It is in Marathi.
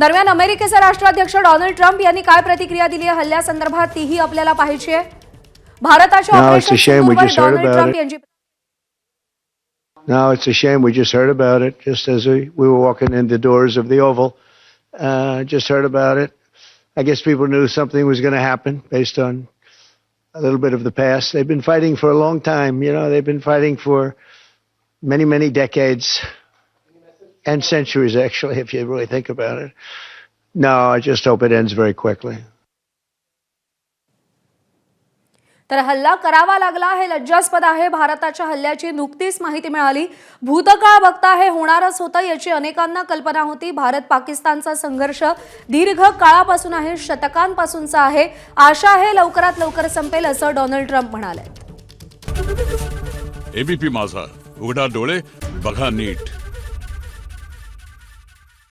दरम्यान अमेरिकेचे राष्ट्राध्यक्ष डोनाल्ड ट्रम्प यांनी काय प्रतिक्रिया दिली आहे हल्ल्यासंदर्भात तीही आपल्याला पाहायची आहे भारताच्या No, it's a operation shame we सिंधूरवर just heard Donald about Trump it. यांची No, it's a shame. We just heard about it just as we, we were walking in the doors of the Oval. Uh, just heard about it. I guess people knew something was going to happen based on a little bit of the past. They've been fighting for a long time. You know, they've been fighting for many, many decades And centuries, actually, if you really think about it. No, I just hope it ends very quickly. तर हल्ला करावा लागला हे लज्जास्पद आहे. भारताच्या हल्ल्याची नुकतीच माहिती मिळाली. भूतकाळ बघता हे होणारच होतं याची अनेकांना कल्पना होती. भारत पाकिस्तानचा संघर्ष दीर्घ काळापासून आहे शतकांपासूनचा आहे. आशा आहे लवकरात लवकर संपेल असं डोनाल्ड ट्रम्प म्हणाले. एबीपी माझा. उघडा डोळे बघा नीट.